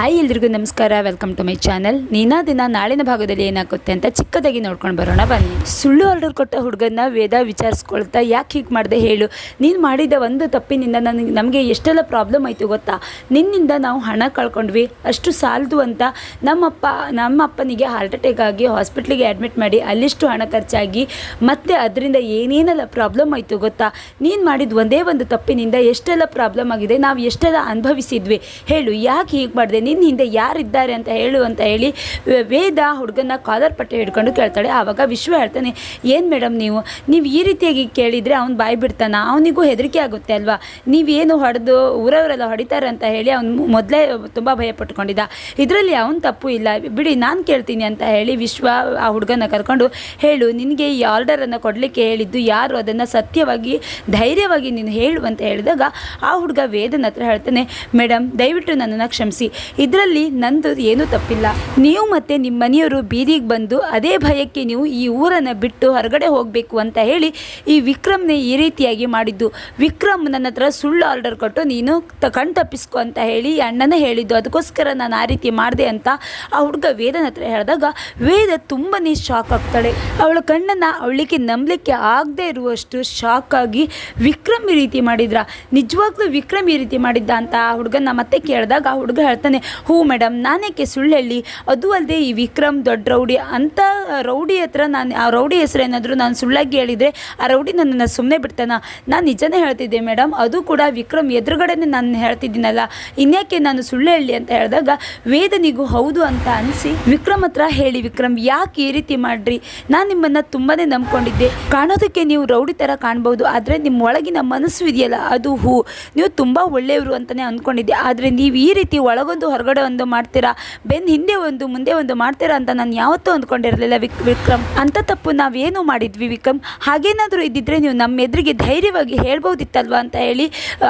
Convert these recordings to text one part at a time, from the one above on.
Hi ಎಲ್ರಿಗೂ ನಮಸ್ಕಾರ. Welcome to my channel ನೀನಾ ದಿನ ನಾಳಿನ ಭಾಗದಲ್ಲಿ ಏನಾಗುತ್ತೆ ಅಂತ ಚಿಕ್ಕದಾಗಿ ನೋಡ್ಕೊಂಡು ಬರೋಣ ಬನ್ನಿ. ಸುಳ್ಳು ಆರ್ಡರ್ ಕೊಟ್ಟ ಹುಡುಗನ್ನ ವೇದ ವಿಚಾರಿಸ್ಕೊಳ್ತಾ ಯಾಕೆ ಹೀಗೆ ಮಾಡಿದೆ ಹೇಳು. ನೀನು ಮಾಡಿದ ಒಂದು ತಪ್ಪಿನಿಂದ ನನಗೆ ನಮಗೆ ಎಷ್ಟೆಲ್ಲ ಪ್ರಾಬ್ಲಮ್ ಆಯಿತು ಗೊತ್ತಾ? ನಿನ್ನಿಂದ ನಾವು ಹಣ ಕಳ್ಕೊಂಡ್ವಿ. ಅಷ್ಟು ಸಾಲದು ಅಂತ ನಮ್ಮಪ್ಪ ನಮ್ಮ ಅಪ್ಪನಿಗೆ ಹಾರ್ಟ್ ಅಟ್ಯಾಕ್ ಆಗಿ ಹಾಸ್ಪಿಟ್ಲಿಗೆ ಅಡ್ಮಿಟ್ ಮಾಡಿ ಅಲ್ಲಿಷ್ಟು ಹಣ ಖರ್ಚಾಗಿ ಮತ್ತೆ ಅದರಿಂದ ಏನೇನೆಲ್ಲ ಪ್ರಾಬ್ಲಮ್ ಆಯಿತು ಗೊತ್ತಾ? ನೀನು ಮಾಡಿದ ಒಂದೇ ಒಂದು ತಪ್ಪಿನಿಂದ ಎಷ್ಟೆಲ್ಲ ಪ್ರಾಬ್ಲಮ್ ಆಗಿದೆ? ನಾವು ಎಷ್ಟೆಲ್ಲ ಅನುಭವಿಸಿದ್ವಿ? ಹೇಳು, ಯಾಕೆ ಹೀಗೆ ಮಾಡಿದೆ? ನಿನ್ನ ಹಿಂದೆ ಯಾರಿದ್ದಾರೆ ಅಂತ ಹೇಳು ಅಂತ ಹೇಳಿ ವೇದ ಹುಡುಗನ ಕಾಲರ್ ಪಟ್ಟೆ ಹಿಡ್ಕೊಂಡು ಕೇಳ್ತಾಳೆ. ಆವಾಗ ವಿಶ್ವ ಹೇಳ್ತಾನೆ, ಏನು ಮೇಡಮ್ ನೀವು? ನೀವು ಈ ರೀತಿಯಾಗಿ ಕೇಳಿದರೆ ಅವ್ನು ಬಾಯಿ ಬಿಡ್ತಾನ? ಅವನಿಗೂ ಹೆದರಿಕೆ ಆಗುತ್ತೆ ಅಲ್ವಾ? ನೀವೇನು ಹೊಡೆದು ಊರವರೆಲ್ಲ ಹೊಡಿತಾರೆ ಅಂತ ಹೇಳಿ ಅವ್ನು ಮೊದಲೇ ತುಂಬ ಭಯ ಪಟ್ಕೊಂಡಿದ್ದ. ಇದರಲ್ಲಿ ಅವನು ತಪ್ಪು ಇಲ್ಲ. ಬಿಡಿ, ನಾನು ಕೇಳ್ತೀನಿ ಅಂತ ಹೇಳಿ ವಿಶ್ವ ಆ ಹುಡುಗನ ಕರ್ಕೊಂಡು, ಹೇಳು, ನಿನಗೆ ಈ ಆರ್ಡರನ್ನು ಕೊಡಲಿಕ್ಕೆ ಹೇಳಿದ್ದು ಯಾರು? ಅದನ್ನು ಸತ್ಯವಾಗಿ, ಧೈರ್ಯವಾಗಿ ನೀನು ಹೇಳು ಅಂತ ಹೇಳಿದಾಗ ಆ ಹುಡುಗ ವೇದನ ಹತ್ರ ಹೇಳ್ತಾನೆ ಮೇಡಮ್ ದಯವಿಟ್ಟು ನನ್ನನ್ನು ಕ್ಷಮಿಸಿ. ಇದರಲ್ಲಿ ನಂದು ಏನೂ ತಪ್ಪಿಲ್ಲ. ನೀವು ಮತ್ತೆ ನಿಮ್ಮ ಮನೆಯವರು ಬೀದಿಗೆ ಬಂದು ಅದೇ ಭಯಕ್ಕೆ ನೀವು ಈ ಊರನ್ನು ಬಿಟ್ಟು ಹೊರಗಡೆ ಹೋಗಬೇಕು ಅಂತ ಹೇಳಿ ಈ ವಿಕ್ರಮ್ನೇ ಈ ರೀತಿಯಾಗಿ ಮಾಡಿದ್ದು. ವಿಕ್ರಮ್ ನನ್ನ ಹತ್ರ ಸುಳ್ಳು ಆರ್ಡರ್ ಕೊಟ್ಟು ನೀನು ತ ಕಣ್ ತಪ್ಪಿಸ್ಕೊ ಅಂತ ಹೇಳಿ ಅಣ್ಣನ ಹೇಳಿದ್ದು. ಅದಕ್ಕೋಸ್ಕರ ನಾನು ಆ ರೀತಿ ಮಾಡಿದೆ ಅಂತ ಆ ಹುಡುಗ ವೇದನ ಹತ್ರ ಹೇಳಿದಾಗ ವೇದ ತುಂಬನೇ ಶಾಕ್ ಆಗ್ತಾಳೆ. ಅವಳ ಕಣ್ಣನ್ನು ಅವಳಿಗೆ ನಂಬಲಿಕ್ಕೆ ಆಗದೆ ಇರುವಷ್ಟು ಶಾಕ್ ಆಗಿ ವಿಕ್ರಮ್ ಈ ರೀತಿ ಮಾಡಿದ್ರ? ನಿಜವಾಗ್ಲೂ ವಿಕ್ರಮ್ ಈ ರೀತಿ ಮಾಡಿದ್ದ ಅಂತ ಆ ಹುಡುಗನ ಮತ್ತೆ ಕೇಳಿದಾಗ ಆ ಹುಡುಗ ಹೇಳ್ತಾನೆ ಹ್ಞೂ ಮೇಡಮ್ ನಾನೇಕೆ ಸುಳ್ಳು ಹೇಳಿ? ಅದು ಅಲ್ಲದೆ ಈ ವಿಕ್ರಮ್ ದೊಡ್ಡ ರೌಡಿ, ಅಂತ ರೌಡಿ ಹತ್ರ ನಾನು, ಆ ರೌಡಿ ಹೆಸರು ಏನಾದರೂ ನಾನು ಸುಳ್ಳಾಗಿ ಹೇಳಿದರೆ ಆ ರೌಡಿ ನನ್ನನ್ನು ಸುಮ್ಮನೆ ಬಿಡ್ತಾನೆ? ನಾನು ನಿಜನೇ ಹೇಳ್ತಿದ್ದೆ ಮೇಡಮ್ ಅದು ಕೂಡ ವಿಕ್ರಮ್ ಎದುರುಗಡೆನೆ ನಾನು ಹೇಳ್ತಿದ್ದೀನಲ್ಲ. ಇನ್ಯಾಕೆ ನಾನು ಸುಳ್ಳು ಹೇಳಿ ಅಂತ ಹೇಳಿದಾಗ, ವೇದನಿಗೂ ಹೌದು ಅಂತ ಅನಿಸಿ ವಿಕ್ರಮ್ ಹತ್ರ ಹೇಳಿ, ವಿಕ್ರಮ್, ಯಾಕೆ ಈ ರೀತಿ ಮಾಡ್ರಿ? ನಾನು ನಿಮ್ಮನ್ನು ತುಂಬಾ ನಂಬ್ಕೊಂಡಿದ್ದೆ. ಕಾಣೋದಕ್ಕೆ ನೀವು ರೌಡಿ ಥರ ಕಾಣ್ಬೋದು, ಆದರೆ ನಿಮ್ಮ ಒಳಗಿನ ಮನಸ್ಸು ಇದೆಯಲ್ಲ, ಅದು ಹೂ. ನೀವು ತುಂಬ ಒಳ್ಳೆಯವರು ಅಂತಲೇ ಅಂದ್ಕೊಂಡಿದ್ದೆ ಆದರೆ ನೀವು ಈ ರೀತಿ ಒಳಗೊಂದು ಹೊರಗಡೆ ಒಂದು ಮಾಡ್ತೀರಾ? ಬೆನ್ ಹಿಂದೆ ಒಂದು, ಮುಂದೆ ಒಂದು ಮಾಡ್ತೀರಾ ಅಂತ ನಾನು ಯಾವತ್ತೂ ಅಂದ್ಕೊಂಡಿರಲಿಲ್ಲ ವಿಕ್, ವಿಕ್ರಮ್. ಅಂತ ತಪ್ಪು ನಾವೇನು ಮಾಡಿದ್ವಿ ವಿಕ್ರಮ್? ಹಾಗೇನಾದರೂ ಇದ್ದಿದ್ರೆ ನೀವು ನಮ್ಮ ಎದುರಿಗೆ ಧೈರ್ಯವಾಗಿ ಹೇಳ್ಬೋದಿತ್ತಲ್ವ ಅಂತ ಹೇಳಿ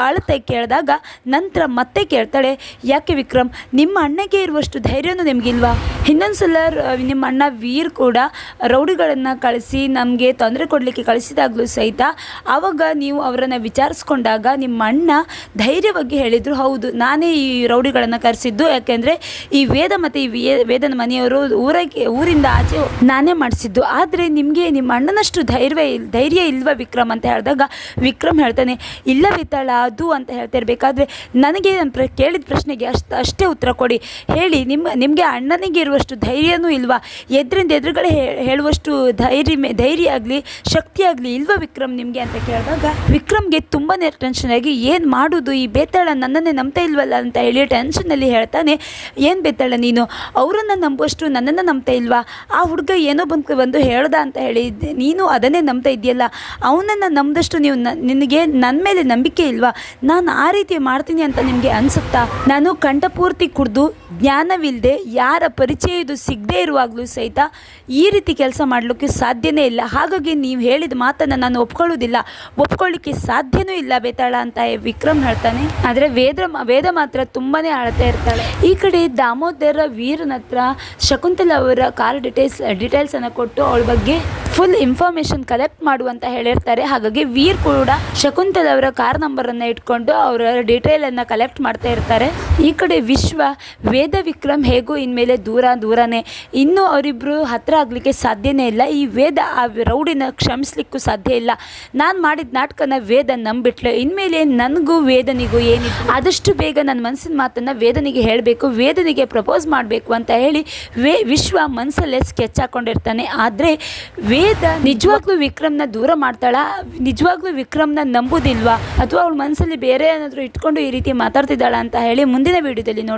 ಅಳತೆ ಕೇಳಿದಾಗ ನಂತರ ಮತ್ತೆ ಕೇಳ್ತಾಳೆ, ಯಾಕೆ ವಿಕ್ರಮ್, ನಿಮ್ಮ ಅಣ್ಣಗೆ ಇರುವಷ್ಟು ಧೈರ್ಯನೂ ನಿಮಗಿಲ್ವಾ? ಇನ್ನೊಂದು ಸಲ ನಿಮ್ಮ ಅಣ್ಣ ವೀರ್ ಕೂಡ ರೌಡಿಗಳನ್ನು ಕಳಿಸಿ ನಮಗೆ ತೊಂದರೆ ಕೊಡಲಿಕ್ಕೆ ಕಳಿಸಿದಾಗಲೂ ಸಹಿತ, ಆವಾಗ ನೀವು ಅವರನ್ನು ವಿಚಾರಿಸ್ಕೊಂಡಾಗ ನಿಮ್ಮ ಅಣ್ಣ ಧೈರ್ಯವಾಗಿ ಹೇಳಿದರು, ಹೌದು, ನಾನೇ ಈ ರೌಡಿಗಳನ್ನು ಕರೆಸಿದ್ದು ಯಾಕೆಂದರೆ ಈ ವೇದ ಮತ್ತು ಈ ವೇದನ ಮನೆಯವರು ಊರಕ್ಕೆ, ಊರಿಂದ ಆಚೆ ನಾನೇ ಮಾಡಿಸಿದ್ದು. ಆದರೆ ನಿಮಗೆ ನಿಮ್ಮ ಅಣ್ಣನಷ್ಟು ಧೈರ್ಯ ಧೈರ್ಯ ಇಲ್ವಾ ವಿಕ್ರಮ್ ಅಂತ ಹೇಳಿದಾಗ, ವಿಕ್ರಮ್ ಹೇಳ್ತಾನೆ ಇಲ್ಲ ವಿತಾಳ ಅದು ಅಂತ ಹೇಳ್ತಿರ್ಬೇಕಾದ್ರೆ ನನಗೆ ನಾನು ಪ್ರ, ಕೇಳಿದ ಪ್ರಶ್ನೆಗೆ ಅಷ್ಟು, ಅಷ್ಟೇ ಉತ್ತರ ಕೊಡಿ. ಹೇಳಿ, ನಿಮ್ಮ, ನಿಮಗೆ ಅಣ್ಣನಿಗೆ ಇರುವಷ್ಟು ಧೈರ್ಯನೂ ಇಲ್ವಾ? ಎದ್ರಿಂದ ಎದುರುಗಡೆ ಹೇಳುವಷ್ಟು ಧೈರ್ಯ ಧೈರ್ಯ ಆಗಲಿ, ಶಕ್ತಿ ಆಗಲಿ ಇಲ್ವಾ ವಿಕ್ರಮ್ ನಿಮಗೆ? ಅಂತ ಕೇಳಿದಾಗ, ವಿಕ್ರಮ್ಗೆ ತುಂಬಾ ಟೆನ್ಷನ್ ಆಗಿ, ಏನು ಮಾಡೋದು? ಈ ಬೇತಾಳ ನನ್ನನ್ನೇ ನಂಬ್ತಾ ಇಲ್ವಲ್ಲ? ಅಂತ ಹೇಳಿ ಟೆನ್ಷನಲ್ಲಿ ಹೇಳ್ತಾನೆ, ಏನು ಬೇತಾಳ ನೀನು? ಅವರನ್ನು ನಂಬುವಷ್ಟು ನನ್ನನ್ನು ನಂಬ್ತಾ ಇಲ್ವಾ? ಆ ಹುಡುಗ ಏನೋ ಬಂದು ಬಂದು ಹೇಳ್ದ ಅಂತ ಹೇಳಿ, ನೀನು ಅದನ್ನೇ ನಂಬ್ತಾ ಇದೆಯಲ್ಲ ಅವನನ್ನು ನಂಬಿದಷ್ಟು ನೀವು ನಿನಗೆ ನನ್ನ ಮೇಲೆ ನಂಬಿಕೆ ಇಲ್ವಾ? ನಾನು ಆ ರೀತಿ ಮಾಡ್ತೀನಿ ಅಂತ ನಿಮಗೆ ಅನಿಸುತ್ತಾ? ನಾನು ಕಂಠಪೂರ್ತಿ ಕುಡಿದು ಜ್ಞಾನವಿಲ್ಲದೆ ಯಾರ ಪರಿಚಯ ಇದು ಸಿಗದೇ ಇರುವಾಗಲೂ ಸಹಿತ ಈ ರೀತಿ ಕೆಲಸ ಮಾಡಲಿಕ್ಕೆ ಸಾಧ್ಯನೇ ಇಲ್ಲ. ಹಾಗಾಗಿ ನೀವು ಹೇಳಿದ ಮಾತನ್ನು ನಾನು ಒಪ್ಕೊಳ್ಳೋದಿಲ್ಲ ಒಪ್ಕೊಳ್ಳಿಕ್ಕೆ ಸಾಧ್ಯನೂ ಇಲ್ಲ ಬೇತಾಳ ಅಂತ ವಿಕ್ರಮ್ ಹೇಳ್ತಾನೆ. ಆದರೆ ವೇದ ವೇದ ಮಾತ್ರ ತುಂಬಾನೇ ಅಳ್ತಾ ಇರ್ತಾಳೆ ಈ ಕಡೆ ದಾಮೋದರ ವೀರನ ಹತ್ರ ಶಕುಂತಲ ಅವರ ಕಾರ್ ಡಿಟೇಲ್ಸ್ ಡೀಟೇಲ್ಸನ್ನು ಕೊಟ್ಟು ಅವಳ ಬಗ್ಗೆ ಫುಲ್ ಇನ್ಫಾರ್ಮೇಶನ್ ಕಲೆಕ್ಟ್ ಮಾಡು ಅಂತ ಹೇಳಿರ್ತಾರೆ. ಹಾಗಾಗಿ ವೀರ್ ಕೂಡ ಶಕುಂತಲ ಅವರ ಕಾರ್ ನಂಬರನ್ನು ಇಟ್ಕೊಂಡು ಅವರ ಡೀಟೇಲನ್ನು ಕಲೆಕ್ಟ್ ಮಾಡ್ತಾ ಇರ್ತಾರೆ. ಈ ಕಡೆ ವಿಶ್ವ, ವೇದ ವಿಕ್ರಮ್ ಹೇಗೂ ಇನ್ಮೇಲೆ ದೂರ ದೂರನೇ. ಇನ್ನೂ ಅವರಿಬ್ಬರು ಹತ್ರ ಆಗಲಿಕ್ಕೆ ಸಾಧ್ಯನೇ ಇಲ್ಲ. ಈ ವೇದ, ಆ ರೌಡಿನ ಕ್ಷಮಿಸ್ಲಿಕ್ಕೂ ಸಾಧ್ಯ ಇಲ್ಲ. ನಾನು ಮಾಡಿದ ನಾಟಕನ ವೇದ ನಂಬಿಟ್ಲು. ಇನ್ಮೇಲೆ ನನಗೂ ವೇದನಿಗೂ ಏನಿತ್ತು? ಆದಷ್ಟು ಬೇಗ ನನ್ನ ಮನಸ್ಸಿನ ಮಾತನ್ನು ವೇದನಿಗೆ ಹೇಳಬೇಕು, ವೇದನಿಗೆ ಪ್ರಪೋಸ್ ಮಾಡಬೇಕು ಅಂತ ಹೇಳಿ ವೇ, ವಿಶ್ವ ಮನಸ್ಸಲ್ಲೇ ಸ್ಕೆಚ್ ಹಾಕೊಂಡಿರ್ತಾನೆ. ಆದರೆ ನಿಜವಾಗ್ಲೂ ವಿಕ್ರಮ್ನ ದೂರ ಮಾಡ್ತಾಳ? ನಿಜವಾಗ್ಲೂ ವಿಕ್ರಮ್ನ ನಂಬುದಿಲ್ವಾ? ಅಥವಾ ಅವಳ ಮನಸ್ಸಲ್ಲಿ ಬೇರೆ ಏನಾದರೂ ಇಟ್ಕೊಂಡು ಈ ರೀತಿ ಮಾತಾಡ್ತಿದ್ದಾಳ? ಅಂತ ಹೇಳಿ ಮುಂದಿನ ವಿಡಿಯೋದಲ್ಲಿ ನೋಡಿ